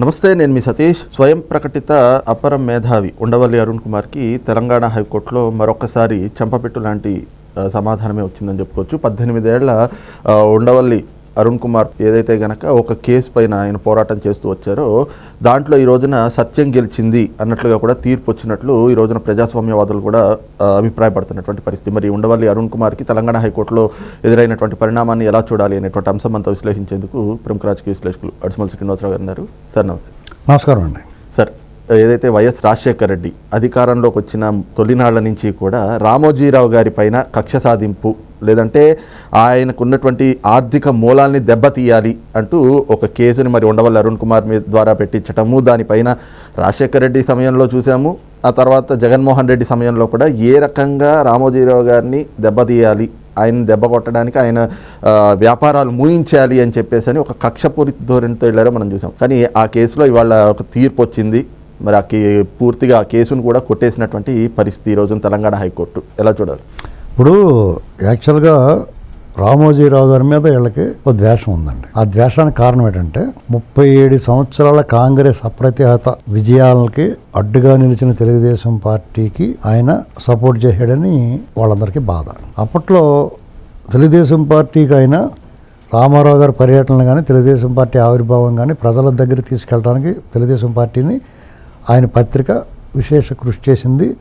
నమస్తే నేను మీ సతీష్. స్వయం ప్రకటిత అపరం మేధావి ఉండవల్లి అరుణ్ కుమార్కి తెలంగాణ హైకోర్టులో మరొకసారి చెంపపెట్టు లాంటి సమాధానమే వచ్చిందని చెప్పుకోవచ్చు. పద్దెనిమిదేళ్ళ ఉండవల్లి అరుణ్ కుమార్ ఏదైతే గనక ఒక కేసు పైన ఆయన పోరాటం చేస్తూ వచ్చారో దాంట్లో ఈ రోజున సత్యం గెలిచింది అన్నట్లుగా కూడా తీర్పు వచ్చినట్లు ఈ రోజున ప్రజాస్వామ్యవాదులు కూడా అభిప్రాయపడుతున్నటువంటి పరిస్థితి. మరి ఉండవల్లి అరుణ్ కుమార్కి తెలంగాణ హైకోర్టులో ఎదురైనటువంటి పరిణామాన్ని ఎలా చూడాలి అనేటువంటి అంశం అంతా విశ్లేషించేందుకు ప్రముఖ రాజకీయ విశ్లేషకులు అడిసిమల్ శ్రీనివాసరావు గారు ఉన్నారు. సార్ నమస్తే. నమస్కారం అండి. సార్ ఏదైతే వైఎస్ రాజశేఖర రెడ్డి అధికారంలోకి వచ్చిన తొలినాళ్ళ నుంచి కూడా రామోజీరావు గారి పైన కక్ష సాధింపు లేదంటే ఆయనకు ఉన్నటువంటి ఆర్థిక మూలాల్ని దెబ్బతీయాలి అంటూ ఒక కేసుని మరి ఉండవల్లి అరుణ్ కుమార్ మీద ద్వారా పెట్టించటము. దానిపైన రాజశేఖర రెడ్డి సమయంలో చూసాము. ఆ తర్వాత జగన్మోహన్ రెడ్డి సమయంలో కూడా ఏ రకంగా రామోజీరావు గారిని దెబ్బతీయాలి ఆయన దెబ్బ కొట్టడానికి ఆయన వ్యాపారాలు మూయించాలి అని చెప్పేసి అని ఒక కక్షపూరిత ధోరణితో వెళ్ళారో మనం చూసాం. కానీ ఆ కేసులో ఇవాళ ఒక తీర్పు వచ్చింది. మరి ఆ కే పూర్తిగా ఆ కేసును కూడా కొట్టేసినటువంటి పరిస్థితి ఈరోజు రోజున తెలంగాణ హైకోర్టు. ఎలా చూడాలి? ఇప్పుడు యాక్చువల్గా రామోజీరావు గారి మీద వీళ్ళకి ఒక ద్వేషం ఉందండి. ఆ ద్వేషానికి కారణం ఏంటంటే ముప్పై ఏడు సంవత్సరాల కాంగ్రెస్ అప్రతిహత విజయాలకి అడ్డుగా నిలిచిన తెలుగుదేశం పార్టీకి ఆయన సపోర్ట్ చేశాడని వాళ్ళందరికీ బాధ. అప్పట్లో తెలుగుదేశం పార్టీకి ఆయన రామారావు గారి పర్యటనలు కానీ తెలుగుదేశం పార్టీ ఆవిర్భావం కానీ ప్రజల దగ్గర తీసుకెళ్ళడానికి తెలుగుదేశం పార్టీని ఆయన పత్రిక విశేష కృషి చేసింది.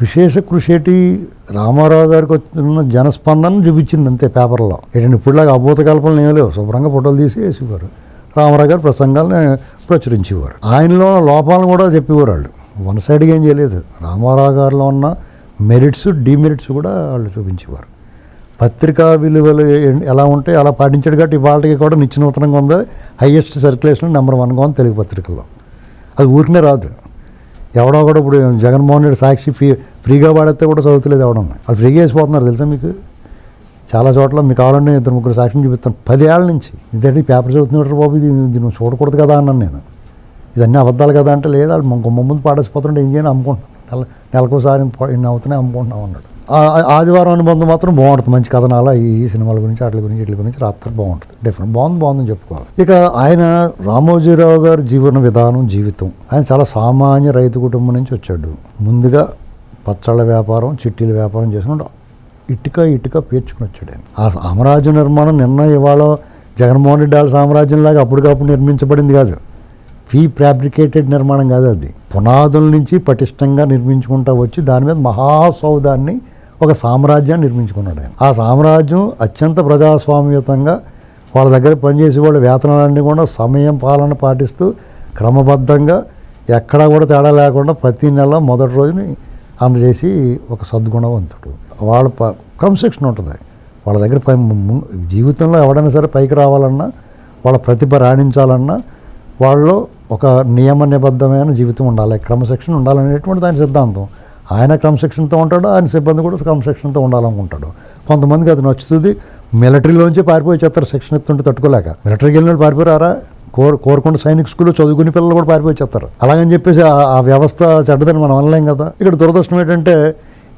విశేష కృషి ఏంటి రామారావు గారికి వచ్చిన జనస్పందన చూపించింది అంతే పేపర్లో. ఏంటంటే ఇప్పుడులాగా అభూత కల్పనలు ఏమీ లేవు. శుభ్రంగా ఫోటోలు తీసి వేసేవారు. రామారావు గారి ప్రసంగాలను ప్రచురించేవారు. ఆయనలో ఉన్న లోపాలను కూడా చెప్పేవారు వాళ్ళు. వన్ సైడ్గా ఏం చేయలేదు. రామారావు గారిలో ఉన్న మెరిట్స్ డిమెరిట్స్ కూడా వాళ్ళు చూపించేవారు. పత్రికా విలువలు ఎలా ఉంటాయి అలా పాటించాడు కాబట్టి ఇవాళకి కూడా నిత్య ఉంది. హైయెస్ట్ సర్క్యులేషన్ నెంబర్ వన్గా ఉంది తెలుగు పత్రికల్లో. అది ఊరికనే రాదు. ఎవడో కూడా ఇప్పుడు జగన్మోహన్ రెడ్డి సాక్షి ఫ్రీ ఫ్రీగా పాడితే కూడా చదువుతలేదు ఎవడన్నా. అది ఫ్రీగా వేసిపోతున్నారు తెలుసా మీకు? చాలా చోట్ల మీకు కావాలంటే ఇద్దరు ముగ్గురు సాక్ష్యం చూపిస్తాను. పదేళ్ళ నుంచి. ఇదంటే పేపర్ చదువుతున్నాడు బాబు ఇది దీన్ని నువ్వు చూడకూడదు కదా అన్నాను నేను. ఇదన్నీ అబద్ధాలు కదా అంటే లేదు వాళ్ళు గుమ్మ ముందు పాడేసిపోతుంటే ఏం చేయని అమ్ముకుంటున్నాను నెల నెలకోసారి ఇన్ని అవుతున్నాయి అమ్ముకుంటున్నాం అన్నాడు. ఆదివారం అనుబంధం మాత్రం బాగుంటుంది. మంచి కథనాల ఈ సినిమాల గురించి వాటి గురించి వీటి గురించి రాత్రి బాగుంటుంది. డెఫినెట్ బాగుంది బాగుందని చెప్పుకోవాలి. ఇక ఆయన రామోజీరావు గారి జీవన విధానం జీవితం. ఆయన చాలా సామాన్య రైతు కుటుంబం నుంచి వచ్చాడు. ముందుగా పచ్చళ్ళ వ్యాపారం చిట్టీల వ్యాపారం చేసుకుంటూ ఇటుక ఇటుక పేర్చుకుని వచ్చాడు ఆయన. ఆ సామ్రాజ్య నిర్మాణం నిన్న ఇవాళ జగన్మోహన్ రెడ్డి వాళ్ళ సామ్రాజ్యంలాగా అప్పటికప్పుడు నిర్మించబడింది కాదు. ఫీ ఫ్యాబ్రికేటెడ్ నిర్మాణం కాదు అది. పునాదుల నుంచి పటిష్టంగా నిర్మించుకుంటా వచ్చి దాని మీద మహాసౌధాన్ని ఒక సామ్రాజ్యాన్ని నిర్మించుకున్నాడు ఆయన. ఆ సామ్రాజ్యం అత్యంత ప్రజాస్వామ్యతంగా వాళ్ళ దగ్గర పనిచేసే వాళ్ళ వేతనాలన్నీ కూడా సమయం పాలన పాటిస్తూ క్రమబద్ధంగా ఎక్కడా కూడా తేడా లేకుండా ప్రతి నెల మొదటి రోజుని అందజేసి ఒక సద్గుణవంతుడు. వాళ్ళ ప క్రమశిక్షణ ఉంటుంది. వాళ్ళ దగ్గర పై జీవితంలో ఎవడైనా సరే పైకి రావాలన్నా వాళ్ళ ప్రతిభ రాణించాలన్నా వాళ్ళలో ఒక నియమ నిబద్ధమైన జీవితం ఉండాలి క్రమశిక్షణ ఉండాలనేటువంటి దాని సిద్ధాంతం. ఆయన క్రమశిక్షణతో ఉంటాడు ఆయన సిబ్బంది కూడా క్రమశిక్షణతో ఉండాలనుకుంటాడు. కొంతమందికి అది నచ్చుతుంది. మిలిటరీలోంచి పారిపోయి చేస్తారు శిక్షణ ఎత్తుంటే తట్టుకోలేక. మిలిటరీకి వెళ్ళిన పారిపోయారా? కోరు కోరుకుంటే సైనిక స్కూల్లో చదువుకునే పిల్లలు కూడా పారిపోయి చేస్తారు. అలాగని చెప్పేసి ఆ- ఆ వ్యవస్థ చెడ్డదని మనం అనలేం కదా. ఇక్కడ దురదృష్టం ఏంటంటే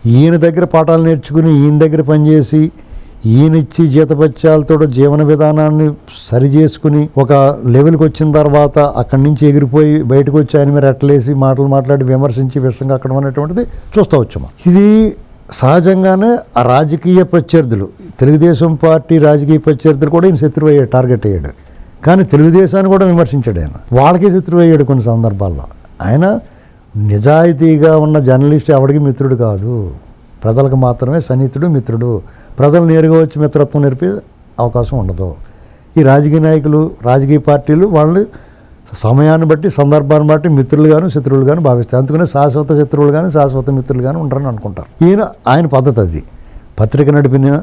ఈయన దగ్గర పాఠాలు నేర్చుకుని ఈయన దగ్గర పనిచేసి ఈయనిచ్చి జీతపత్యాలతోడు జీతపత్యాలతో జీవన విధానాన్ని సరిచేసుకుని ఒక లెవెల్కి వచ్చిన తర్వాత అక్కడి నుంచి ఎగిరిపోయి బయటకు వచ్చి ఆయన మీద అట్లేసి మాటలు మాట్లాడి విమర్శించి విషయంగా అక్కడ అనేటువంటిది చూస్తూ వచ్చాము? ఇది సహజంగానే ఆ రాజకీయ ప్రత్యర్థులు. తెలుగుదేశం పార్టీ రాజకీయ ప్రత్యర్థులు కూడా ఈయన శత్రువు అయ్యాడు టార్గెట్ అయ్యాడు. కానీ తెలుగుదేశాన్ని కూడా విమర్శించాడు ఆయన. వాళ్ళకే శత్రువు అయ్యాడు కొన్ని సందర్భాల్లో. ఆయన నిజాయితీగా ఉన్న జర్నలిస్ట్ ఎవడికి మిత్రుడు కాదు. ప్రజలకు మాత్రమే సన్నిహితుడు మిత్రుడు. ప్రజలు నేరుగా వచ్చి మిత్రత్వం నేర్పే అవకాశం ఉండదు. ఈ రాజకీయ నాయకులు రాజకీయ పార్టీలు వాళ్ళు సమయాన్ని బట్టి సందర్భాన్ని బట్టి మిత్రులు కానీ శత్రువులు కానీ భావిస్తారు. అందుకనే శాశ్వత శత్రువులు కానీ శాశ్వత మిత్రులు కానీ ఉంటారని అనుకుంటారు. ఈయన ఆయన పద్ధతి అది. పత్రిక నడిపిన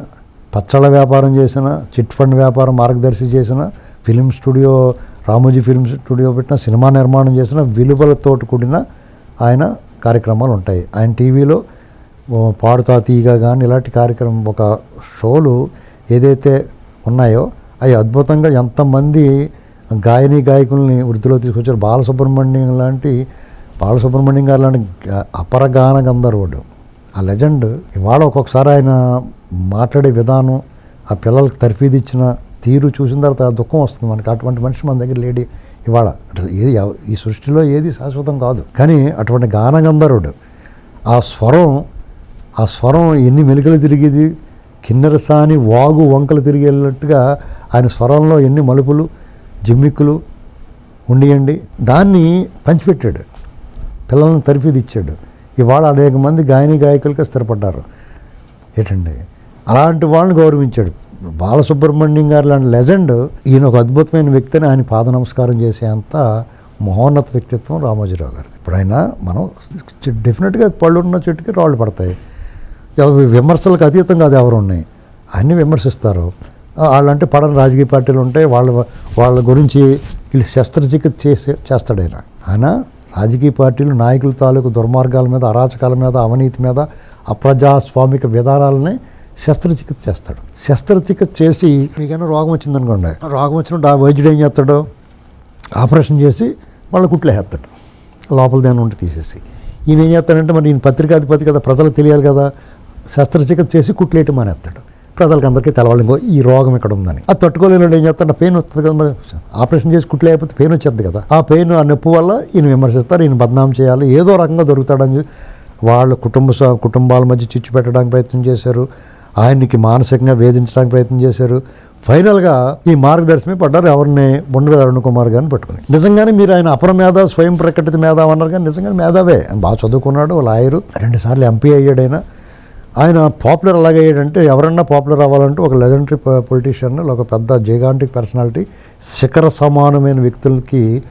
పచ్చళ్ళ వ్యాపారం చేసిన చిట్ ఫండ్ వ్యాపారం మార్గదర్శి చేసిన film studio Ramoji film studio పెట్టిన సినిమా నిర్మాణం చేసిన విలువలతో కూడిన ఆయన కార్యక్రమాలు ఉంటాయి. ఆయన టీవీలో పాడుతా తీయగా కానీ ఇలాంటి కార్యక్రమం ఒక షోలు ఏదైతే ఉన్నాయో అవి అద్భుతంగా ఎంతమంది గాయని గాయకుల్ని వృద్ధిలో తీసుకొచ్చారు. బాలసుబ్రహ్మణ్యం లాంటి బాలసుబ్రహ్మణ్యం గారు లాంటి గ- అపరగాన గంధర్వుడు. ఆ లెజెండ్ ఇవాళ ఒక్కొక్కసారి ఆయన మాట్లాడే విధానం ఆ పిల్లలకు తర్ఫీది ఇచ్చిన తీరు చూసిన తర్వాత దుఃఖం వస్తుంది. మనకి అటువంటి మనిషి మన దగ్గర లేడీ ఇవాళ. ఏది ఈ సృష్టిలో ఏది శాశ్వతం కాదు. కానీ అటువంటి గానగంధర్వుడు ఆ స్వరం ఆ స్వరం ఎన్ని మెలికలు తిరిగేది? కిన్నెరసాని వాగు వంకలు తిరిగేటట్టుగా ఆయన స్వరంలో ఎన్ని మలుపులు జిమ్మిక్కులు ఉండియండి. దాన్ని పంచిపెట్టాడు. పిల్లల్ని తరిఫీది ఇచ్చాడు ఇవాళ అనేక మంది గాయని గాయకులుగా స్థిరపడ్డారు. ఏంటండి? అలాంటి వాళ్ళని గౌరవించాడు. బాలసుబ్రహ్మణ్యం గారు లాంటి లెజెండ్ ఈయన ఒక అద్భుతమైన వ్యక్తిని ఆయన పాద నమస్కారం చేసేంత మహోన్నత వ్యక్తిత్వం రామోజీరావు గారు ఇప్పుడైనా మనం డెఫినెట్గా పళ్ళున్న చెట్టుకి రాళ్ళు పడతాయి. విమర్శలకు అతీతంగా అది ఎవరు ఉన్నాయి? అన్నీ విమర్శిస్తారు. వాళ్ళంటే పడని రాజకీయ పార్టీలు ఉంటాయి. వాళ్ళ వాళ్ళ గురించి వీళ్ళు శస్త్రచికిత్స చేసే చేస్తాడు ఆయన. ఆయన రాజకీయ పార్టీలు నాయకుల తాలూకు దుర్మార్గాల మీద అరాచకాల మీద అవినీతి మీద అప్రజాస్వామిక విధానాలని శస్త్రచికిత్స చేస్తాడు. శస్త్రచికిత్స చేసి మీకైనా రోగం వచ్చిందనుకోండి రోగం వచ్చినప్పుడు ఆ వైద్యుడు ఏం చేస్తాడు? ఆపరేషన్ చేసి మళ్ళీ కుట్లే వేస్తాడు. లోపల దాన్ని ఉంటే తీసేసి. ఈయన ఏం చేస్తాడంటే మరి ఈయన పత్రికాధిపతి కదా ప్రజలకు తెలియాలి కదా. శస్త్రచికిత్స చేసి కుట్లేయటం మానేస్తాడు. ప్రజలకు అందరికీ తెలవాలి ఇంకో ఈ రోగం ఇక్కడ ఉందని. అది తట్టుకోలేని ఏం చేస్తాడు? పెయిన్ వస్తుంది కదా మరి. ఆపరేషన్ చేసి కుట్లేకపోతే పెయిన్ వచ్చేది కదా. ఆ పెయిన్ ఆ నొప్పి వల్ల ఈయన విమర్శిస్తారు ఈయన బద్నాం చేయాలి ఏదో రకంగా దొరుకుతాడని వాళ్ళ కుటుంబ కుటుంబాల మధ్య చిచ్చు పెట్టడానికి ప్రయత్నం చేశారు. ఆయన్ని మానసికంగా వేధించడానికి ప్రయత్నం చేశారు. ఫైనల్గా ఈ మార్గదర్శనమే పడ్డారు. ఎవరిని? బొండల అరుణ్ కుమార్ గారిని పట్టుకుని. నిజంగానే మీరు ఆయన అపర మేధ స్వయం ప్రకటిత మేధావి అన్నారు కానీ నిజంగానే మేధావే. బాగా చదువుకున్నాడు లాయరు. రెండుసార్లు ఎంపీ అయ్యాడైనా ఆయన పాపులర్ అలాగే అయ్యాడంటే ఎవరన్నా పాపులర్ అవ్వాలంటే ఒక లెజెండరీ పొలిటీషియన్ ఒక పెద్ద జైగాంటిక్ పర్సనాలిటీ శిఖర సమానమైన వ్యక్తులకి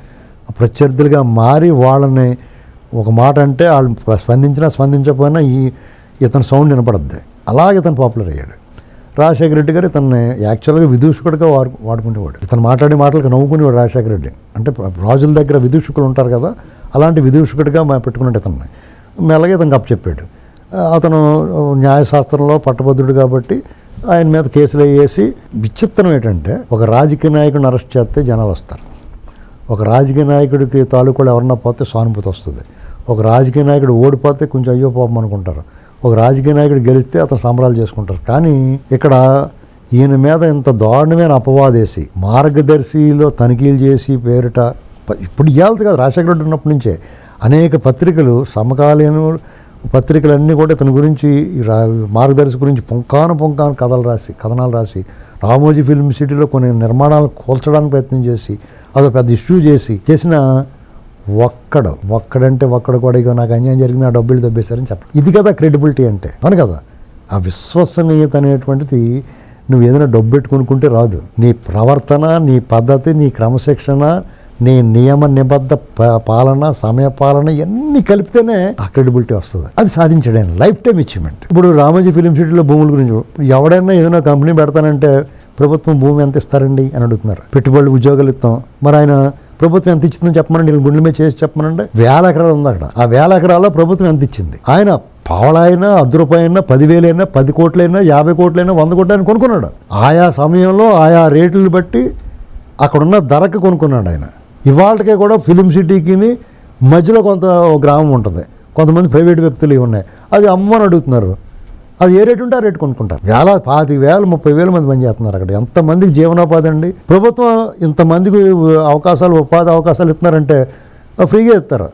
ప్రత్యర్థులుగా మారి వాళ్ళని ఒక మాట అంటే వాళ్ళు స్పందించినా స్పందించకపోయినా ఈ ఇతని సౌండ్ వినపడద్ది. అలాగే ఇతను పాపులర్ అయ్యాడు. రాజశేఖర రెడ్డి గారు ఇతన్ని యాక్చువల్గా విదూషకుడిగా వాడు వాడుకునేవాడు ఇతను మాట్లాడే మాటలకు నవ్వుకునేవాడు రాజశేఖర రెడ్డి. అంటే రాజుల దగ్గర విదూషకులు ఉంటారు కదా అలాంటి విదూషకుడిగా పెట్టుకున్నాడు ఇతన్ని. మెల్లగా ఇతను చెప్పాడు అతను న్యాయశాస్త్రంలో పట్టభద్రుడు కాబట్టి ఆయన మీద కేసులు వేసి విచిత్రం ఏంటంటే ఒక రాజకీయ నాయకుడిని అరెస్ట్ చేస్తే జనాలు వస్తారు. ఒక రాజకీయ నాయకుడికి తాలూకులు ఎవరన్నా పోతే సానుభూతి వస్తుంది. ఒక రాజకీయ నాయకుడు ఓడిపోతే కొంచెం అయ్యో పాపం అనుకుంటారు. ఒక రాజకీయ నాయకుడు గెలిస్తే అతను సంబరాలు చేసుకుంటారు. కానీ ఇక్కడ ఈయన మీద ఇంత దారుణమైన అపవాదేసి మార్గదర్శిలో తనిఖీలు చేసి పేరిట ఇప్పుడు ఇవ్వాలి కాదు రాజశేఖర రెడ్డి ఉన్నప్పటి నుంచే అనేక పత్రికలు సమకాలీన పత్రికలన్నీ కూడా ఇతని గురించి రా మార్గదర్శి గురించి పొంకాను పొంకాను కథలు రాసి కథనాలు రాసి రామోజీ ఫిల్మ్ సిటీలో కొన్ని నిర్మాణాలు కూల్చడానికి ప్రయత్నం చేసి అదో పెద్ద ఇష్యూ చేసి చేసిన ఒక్కడు ఒక్కడంటే ఒక్కడు కూడా ఇక నాకు అన్యాయం జరిగింది ఆ డబ్బులు దబ్బేశారని చెప్పాలి ఇది కదా క్రెడిబిలిటీ అంటే అవును కదా? ఆ విశ్వసనీయత అనేటువంటిది నువ్వు ఏదైనా డబ్బు పెట్టుకునుకుంటే రాదు. నీ ప్రవర్తన నీ పద్ధతి నీ క్రమశిక్షణ నీ నియమ నిబద్ధ ప- పాలన సమయ పాలన ఇవన్నీ కలిపితేనే ఆ క్రెడిబిలిటీ వస్తుంది. అది సాధించడం లైఫ్ టైం అచీవ్మెంట్ ఇప్పుడు రామోజీ ఫిలిం సిటీలో భూముల గురించి ఎవడైనా ఏదైనా కంపెనీ పెడతానంటే ప్రభుత్వం భూమి ఎంత ఇస్తారండి అని అడుగుతున్నారు. పెట్టుబడులు ఉద్యోగాలు ఇస్తాం. మరి ఆయన ప్రభుత్వం ఎంత ఇచ్చిందని చెప్పమనండి నేను గుండెల మీద చేసి చెప్పమనండి. వేల ఎకరాలు ఉంది అక్కడ. ఆ వేల ఎకరాల్లో ప్రభుత్వం ఎంత ఇచ్చింది? ఆయన పావలైనా అర్ధ రూపాయైనా పదివేలైనా పది కోట్లైనా యాభై కోట్లైనా వంద కోట్లైనా కొనుక్కున్నాడు. ఆయా సమయంలో ఆయా రేట్లు బట్టి అక్కడున్న ధరకు కొనుక్కున్నాడు ఆయన. ఇవాళకే కూడా ఫిలిం సిటీకి మధ్యలో కొంత గ్రామం ఉంటుంది. కొంతమంది ప్రైవేట్ వ్యక్తులు ఇవి ఉన్నాయి. అది అమ్మని అడుగుతున్నారు. అది ఏ రేటు ఉంటే ఆ రేటు కొనుక్కుంటారు. వేల పాతి వేల ముప్పై వేల మంది పని చేస్తున్నారు అక్కడ. ఎంతమందికి జీవనోపాధి అండి? ప్రభుత్వం ఇంతమందికి అవకాశాలు ఉపాధి అవకాశాలు ఇస్తున్నారంటే ఫ్రీగా ఇస్తారు.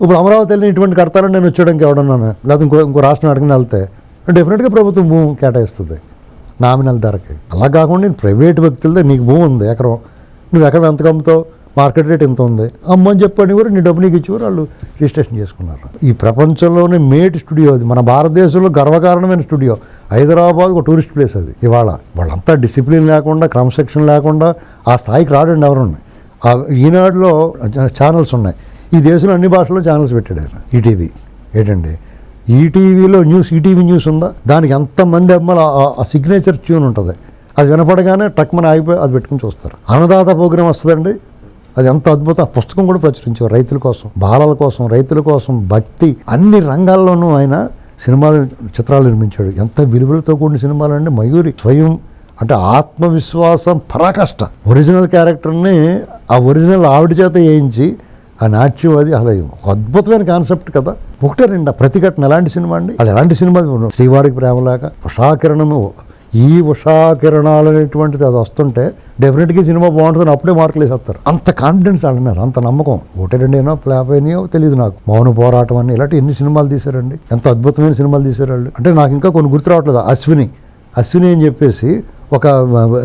ఇప్పుడు అమరావతి వెళ్ళి ఇటువంటి కడతారని నేను వచ్చేయడానికి ఎవడన్నాను? లేకపోతే ఇంకో ఇంకో రాష్ట్రం అడగని వెళ్తే డెఫినెట్గా ప్రభుత్వం భూమి కేటాయిస్తుంది. నామినల్ ధరకి. అలా కాకుండా నేను ప్రైవేట్ వ్యక్తులదే నీకు భూమి ఉంది ఎకరం. నువ్వు ఎకరం ఎంత కమ్ముతావు? మార్కెట్ రేట్ ఎంత ఉంది? అమ్మని చెప్పని కూడా నీ డబ్బు నీకు ఇచ్చేవారు. వాళ్ళు రిజిస్ట్రేషన్ చేసుకున్నారు. ఈ ప్రపంచంలోనే మేటి స్టూడియో అది. మన భారతదేశంలో గర్వకారణమైన స్టూడియో. హైదరాబాద్ ఒక టూరిస్ట్ ప్లేస్ అది. ఇవాళ వాళ్ళంతా డిసిప్లిన్ లేకుండా క్రమశిక్షణ లేకుండా ఆ స్థాయికి రాడండి ఎవరున్నాయి. ఆ ఈనాడులో ఛానల్స్ ఉన్నాయి. ఈ దేశంలో అన్ని భాషల్లో ఛానల్స్ పెట్టాడు ఆయన ఈటీవీ. ఏంటండి? ఈటీవీలో న్యూస్ ఈటీవీ న్యూస్ ఉందా? దానికి ఎంతమంది అమ్మాలి ఆ సిగ్నేచర్ ట్యూన్ ఉంటుంది. అది వినపడగానే టక్మని ఆగిపోయి అది పెట్టుకుని చూస్తారు. అన్నదాత ప్రోగ్రాం వస్తుందండి. అది ఎంత అద్భుతం. పుస్తకం కూడా ప్రచురించారు రైతుల కోసం బాలల కోసం రైతుల కోసం భక్తి అన్ని రంగాల్లోనూ ఆయన సినిమాలు చిత్రాలు నిర్మించాడు. ఎంత విలువలతో కూడిన సినిమాలు అండి. మయూరి స్వయం అంటే ఆత్మవిశ్వాసం పరాకష్ట. ఒరిజినల్ క్యారెక్టర్ని ఆ ఒరిజినల్ ఆవిడ చేత వేయించి ఆ నాట్యం అది అలా ఒక అద్భుతమైన కాన్సెప్ట్ కదా. ఒకటే రెండు ప్రతిఘటన ఎలాంటి సినిమా అండి? అది ఎలాంటి సినిమా శ్రీవారికి ప్రేమలాగా ఉషాకిరణము ఈ ఉషా కిరణాలు అనేటువంటిది అది వస్తుంటే డెఫినెట్గా సినిమా బాగుంటుందని అప్పుడే మార్కులు వేసేస్తారు. అంత కాన్ఫిడెన్స్ వాళ్ళ మీద అంత నమ్మకం. ఒకటి రెండు అయినా ఫ్లాప్ అయినాయో తెలియదు నాకు. మౌన పోరాటం అని ఇలాంటి ఎన్ని సినిమాలు తీశారండి. ఎంత అద్భుతమైన సినిమాలు తీశారు వాళ్ళు అంటే నాకు ఇంకా కొన్ని గుర్తు రావట్లేదు. అశ్విని. అశ్విని అని చెప్పేసి ఒక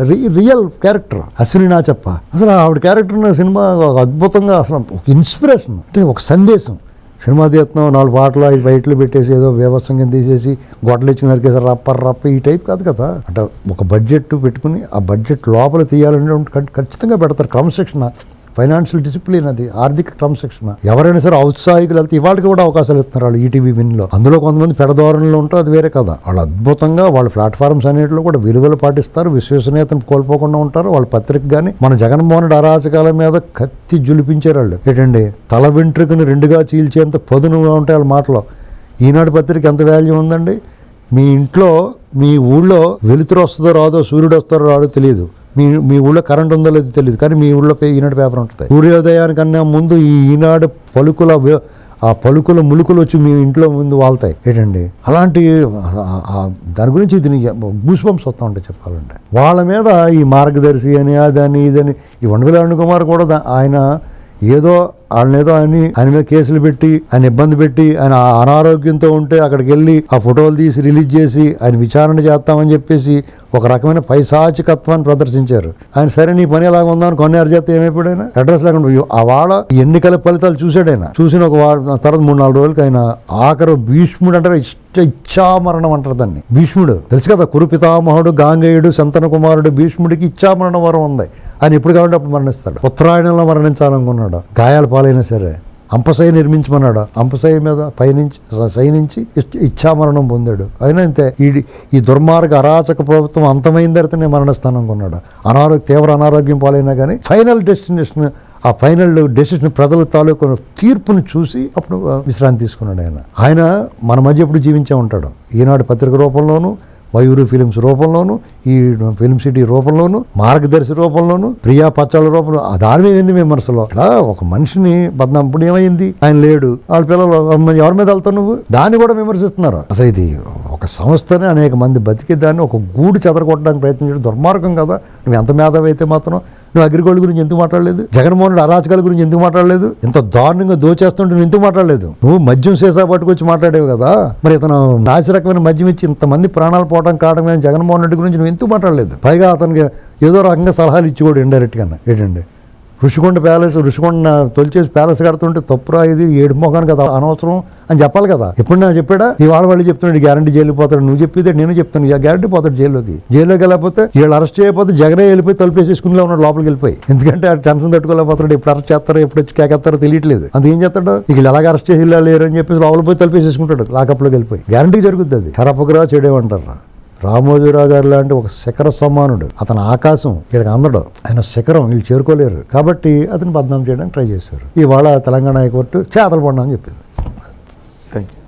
రి- రియల్ క్యారెక్టర్ అశ్విని నా చెప్ప. అసలు ఆవిడ క్యారెక్టర్ సినిమా ఒక అద్భుతంగా అసలు ఒక ఇన్స్పిరేషన్ అంటే ఒక సందేశం. సినిమా తీస్తున్నాం నాలుగు పాటలు ఐదు బయటలు పెట్టేసి ఏదో వ్యవస్థంగా తీసేసి గొడ్డలు ఇచ్చి నరికేసి రప్ప రప్ప ఈ టైప్ కాదు కదా. అంటే ఒక బడ్జెట్ పెట్టుకుని ఆ బడ్జెట్ లోపల తీయాలంటే ఖచ్చితంగా పెడతారు క్రమశిక్షణ. ఫైనాన్షియల్ డిసిప్లిన్ అది ఆర్థిక క్రమశిక్షణ. ఎవరైనా సరే ఔత్సాహికులు వెళ్తే ఇవాళకి కూడా అవకాశాలు ఇస్తున్నారు వాళ్ళు ఈటీవీ విన్లో. అందులో కొంతమంది పెడధోరణిలో ఉంటారు అది వేరే కదా వాళ్ళు అద్భుతంగా వాళ్ళ ప్లాట్ఫామ్స్ అనేటిలో కూడా విలువలు పాటిస్తారు విశ్వసనీయతను కోల్పోకుండా ఉంటారు. వాళ్ళ పత్రిక కానీ మన జగన్మోహన్ రెడ్డి అరాచకాల మీద కత్తి జులిపించారు వాళ్ళు ఏంటండి? తల వెంట్రుకను రెండుగా చీల్చేంత పదునుగా ఉంటాయి వాళ్ళ మాటలో. ఈనాడు పత్రిక ఎంత వాల్యూ ఉందండి? మీ ఇంట్లో మీ ఊళ్ళో వెలుతురు వస్తుందో రాదో సూర్యుడు వస్తారో రాదో తెలియదు మీ మీ ఊళ్ళో కరెంట్ ఉందో లేదో తెలియదు కానీ మీ ఊళ్ళో ఈనాడు పేపర్ ఉంటుంది. సూర్యోదయానికన్నా ముందు ఈ ఈనాడు పలుకుల ఆ పలుకుల ములుకులు వచ్చి మీ ఇంట్లో ముందు వాళ్తాయి. ఏంటండి? అలాంటి దాని గురించి ఇది గూస్ బంప్స్ వస్తూ ఉంటాయి చెప్పాలంటే. వాళ్ళ మీద ఈ మార్గదర్శి అని అదని ఇదని ఈ వండవిల అరుణ్ కుమార్ కూడా దా- ఆయన ఏదో వాళ్ళని ఏదో అని ఆయన మీద కేసులు పెట్టి ఆయన ఇబ్బంది పెట్టి ఆయన అనారోగ్యంతో ఉంటే అక్కడికి వెళ్ళి ఆ ఫోటోలు తీసి రిలీజ్ చేసి ఆయన విచారణ చేస్తామని చెప్పేసి ఒక రకమైన పైశాచికత్వాన్ని ప్రదర్శించారు. ఆయన సరే నీ పని ఎలాగ ఉందని కొన్ని అర్జేస్తే ఏమైపోయాడు అడ్రస్ లేకుండా ఆ వాళ్ళ ఎన్నికల ఫలితాలు చూశాడు ఆయన చూసిన ఒక వారం తర్వాత మూడు నాలుగు రోజులకి ఆయన ఆఖరు భీష్ముడు అంటారు ఇచ్చామరణం అంటారు దాన్ని. భీష్ముడు తెలుసు కదా కురుపితామహుడు గాంగేయుడు శంతన కుమారుడు భీష్ముడికి ఇచ్చామరణ వరం ఉంది. ఆయన ఎప్పుడు కావాలంటే అప్పుడు మరణిస్తాడు. ఉత్తరాయణంలో మరణించాలనుకున్నాడు? గాయాల పాలైనా సరే అంపశయ నిర్మించమన్నాడు? అంపశయ మీద పయనించి సైనించి ఇచ్చామరణం పొందాడు. అయినా ఈ ఈ దుర్మార్గ అరాచక ప్రభుత్వం అంతమైన తర్వాత నేను మరణిస్తాను అనుకున్నాడు అనారోగ్య తీవ్ర అనారోగ్యం పాలైనా కానీ ఫైనల్ డెస్టినేషన్ ఆ ఫైనల్ డెసిషన్ ప్రజల తాలూకు తీర్పును చూసి అప్పుడు విశ్రాంతి తీసుకున్నాడు ఆయన. ఆయన మన మధ్య ఎప్పుడు జీవించే ఉంటాడు. ఈనాడు పత్రిక రూపంలోనూ మయూరు ఫిలిమ్స్ రూపంలోను ఈ ఫిలిం సిటీ రూపంలోను మార్గదర్శి రూపంలోను ప్రియా పచ్చళ్ళ రూపంలో ఆ దాని మీద ఎన్ని విమర్శలు అలా ఒక మనిషిని బద్నాం ఇప్పుడు ఏమైంది? ఆయన లేడు. వాళ్ళ పిల్లలు ఎవరి మీద వెళ్తావు నువ్వు? దాన్ని కూడా విమర్శిస్తున్నారు. అసలు ఇది ఒక సంస్థని అనేక మంది బతికే దాన్ని ఒక గూడు చెదరగొట్టడానికి ప్రయత్నించడం. దుర్మార్గం కదా. నువ్వు ఎంత మేధావి అయితే మాత్రం నువ్వు అగ్రిగోల్డ్ గురించి ఎందుకు మాట్లాడలేదు? జగన్మోహన్ రెడ్డి అరాచకాల గురించి ఎందుకు మాట్లాడలేదు? ఇంత దారుణంగా దోచేస్తుంటే నువ్వు ఎందుకు మాట్లాడలేదు? నువ్వు మద్యం సీసా పట్టుకొచ్చి మాట్లాడేవి కదా? మరి ఇతను నాసిరకమైన మద్యం ఇచ్చి ఇంతమంది ప్రాణాలు పోవడం కారణమైన జగన్మోహన్ రెడ్డి గురించి నువ్వు ఎందుకు మాట్లాడలేదు? పైగా అతనికి ఏదో రకంగా సలహాలు ఇచ్చి కూడా ఇండైరెక్ట్గా ఏంటండి? ఋషికొండ ప్యాలెస్ ఋషికొండ తొలిచేసి ప్యాలెస్ కడుతుంటే తప్పురా ఇది ఏడు మోకాను కదా అనవసరం అని చెప్పాలి కదా. ఎప్పుడు నా చెప్పాడా? ఇవాళ వాళ్ళు చెప్తున్నాడు గ్యారంటీ జైలు పోతాడు. నువ్వు చెప్పితే నేను చెప్తాను ఇక గ్యారంటీ పోతాడు జైల్లోకి. జైల్లోకి వెళ్ళకపోతే వీళ్ళు అరెస్ట్ చేయకపోతే జగనే వెళ్ళిపోయి తలుపేసేసుకుని ఉన్నాడు లోపలికి వెళ్ళిపోయి. ఎందుకంటే ఆ టెన్షన్ తట్టుకోలేకపోతాడు ఇప్పుడు అరెస్ట్ చేస్తారో ఎప్పుడు వచ్చి కేకెత్తారో తెలియట్లేదు. అది ఏం చేస్తాడు? ఇక వీళ్ళు ఎలాగ అరెస్ట్ చేసి లేరు అని చెప్పేసి లోపల పోయి తలుపేసేసుకుంటాడు లాకప్లోకి వెళ్ళిపోయి. గ్యారంటీ జరుగుతుంది అది. కరపకరా చెడేమంటారు రామోజీరావు గారు లాంటి ఒక శిఖర సమానుడు. అతని ఆకాశం వీళ్ళకి అందడు. ఆయన శిఖరం వీళ్ళు చేరుకోలేరు. కాబట్టి అతను బద్నాం చేయడానికి ట్రై చేశారు. ఇవాళ తెలంగాణ హైకోర్టు చేతలు పడినా అని చెప్పింది. Thank you